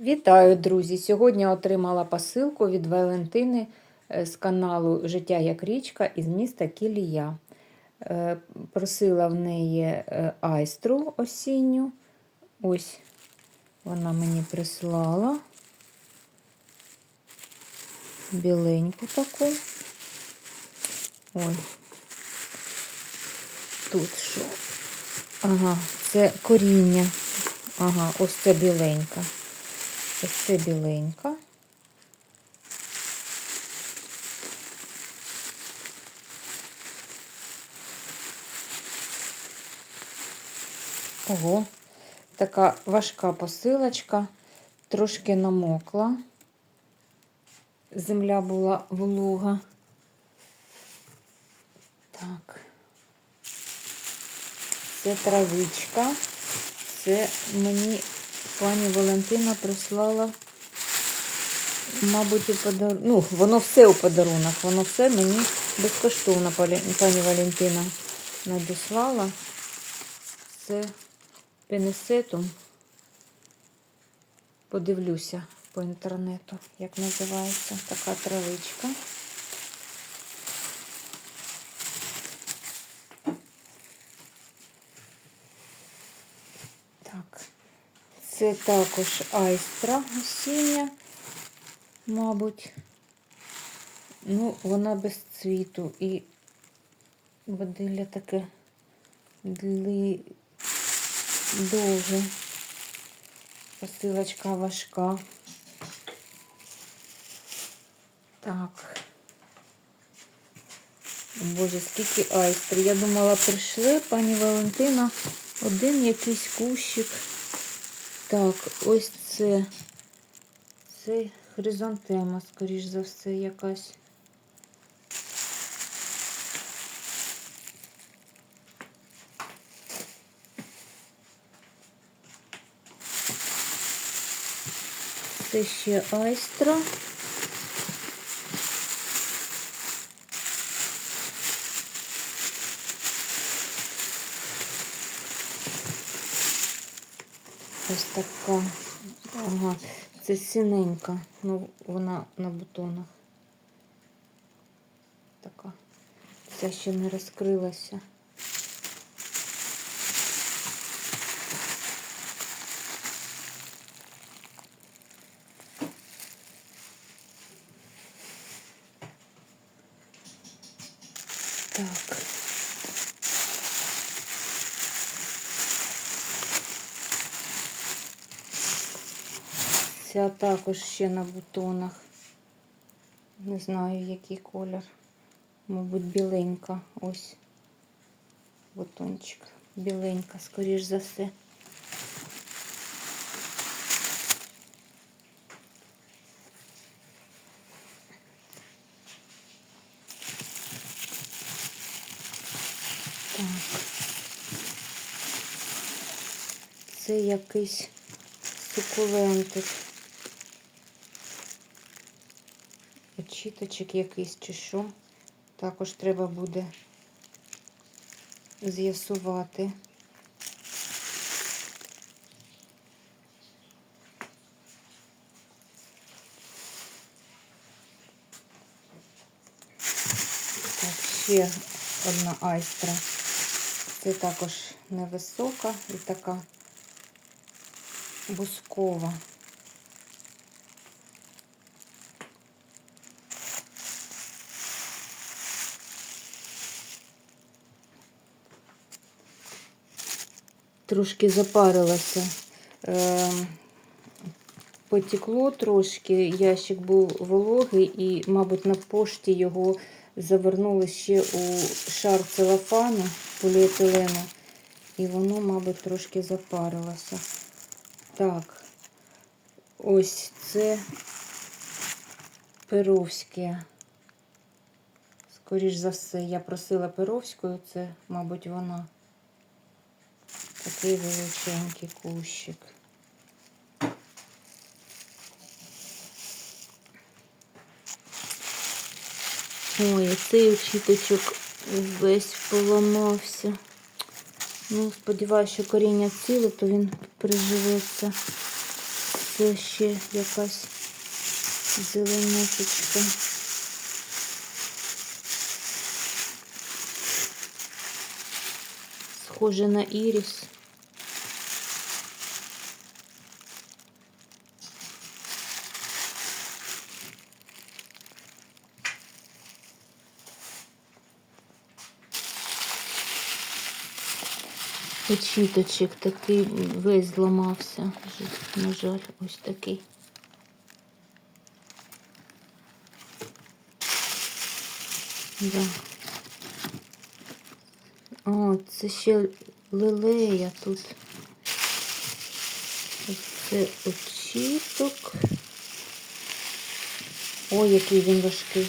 Вітаю, друзі! Сьогодні отримала посилку від Валентини е, з каналу Життя як річка із міста Кілія. Е, Просила в неї е, айстру осінню. Ось вона мені прислала. Біленьку таку. Ой. Тут що? Ага, це коріння. Ага, ось це біленька. Ось це біленька. Ого, така важка посилочка, трошки намокла. Земля була волуга. Так. Це травичка. Це мені пані Валентина прислала, мабуть, у подарунок. Ну, воно все у подарунок, воно все мені безкоштовно пані Валентина надіслала. Це пенесетум. Подивлюся по інтернету, як називається така травичка. Так, це також айстра осіння, мабуть. Ну, вона без цвіту і водилля таке дли... довге. Посилочка важка. Так. Боже, скільки айстри. Я думала, прийшли пані Валентина один якийсь кущик. Так, ось це. Це хризантема, скоріш за все, якась. Це ще айстра. Ось така. Ага, це синенька, ну вона на бутонах. Така. Ця ще не розкрилася. Так. Ця також ще на бутонах. Не знаю, який колір. Мабуть, біленька. Ось бутончик. Біленька, скоріш за все. Так. Це якийсь сукулентик. Очіточок якийсь чи що. Також треба буде з'ясувати. Так, ще одна айстра. Це також невисока і така бускова. Трошки запарилася. Е, Потекло трошки, ящик був вологий і, мабуть, на пошті його завернули ще у шар целофану поліетилену. І воно, мабуть, трошки запарилося. Так, ось це Перовське. Скоріш за все, я просила Перовською, це, мабуть, вона. Такий величенький кущик. Ой, цей очіточок весь поламався. Ну, сподіваюся, що коріння ціле, то він приживеться. Це ще якась зеленушечка. Схоже на іріс. Очіточок такий весь зламався. На жаль, ось такий. Да. О, це ще лилея тут. Ось Це очіток. Ой, який він важкий.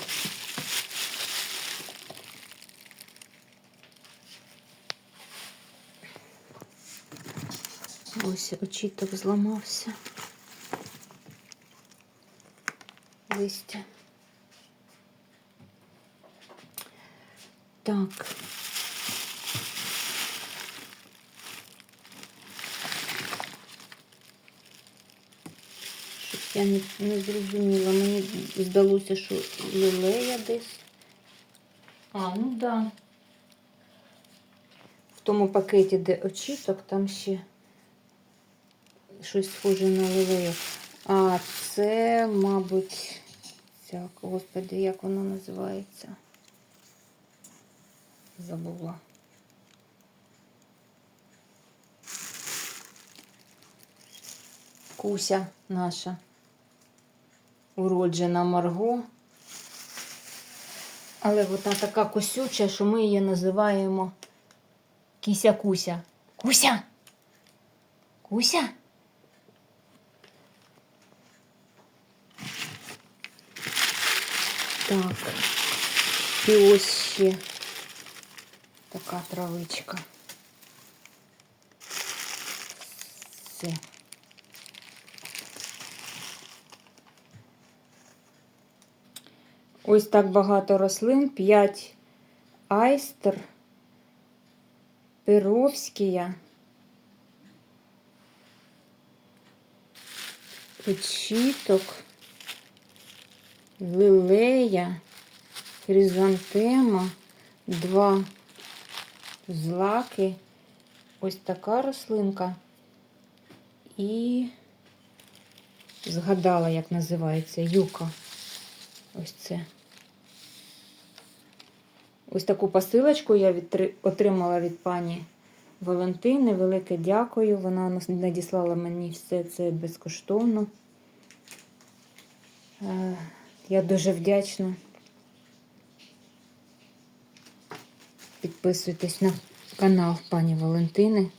Ось очіток зламався. Листя. Так. Щось я не, не зрозуміла. Мені здалося, що лілея десь. А, ну так. Да. В тому пакеті, де очіток, там ще щось схоже на лілею. А це, мабуть, ця, господи, як воно називається? Забула. Куся наша уроджена Марго. Але вона така косюча, що ми її називаємо Кіся-Куся. Куся! Куся! Так. І ось ще така травичка. Все. Ось так багато рослин, 5 айстер, перовськія, очіток, лилея, хризантема, два злаки, ось така рослинка. І згадала, як називається юка. Ось це. Ось таку посилочку я отримала від пані Валентини. Велике дякую. Вона надіслала мені все це безкоштовно. Я дуже вдячна. Підписуйтесь на канал пані Валентини.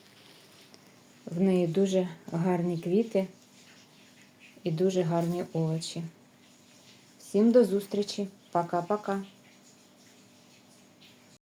В неї дуже гарні квіти і дуже гарні овочі. Всім до зустрічі. Пока-пока.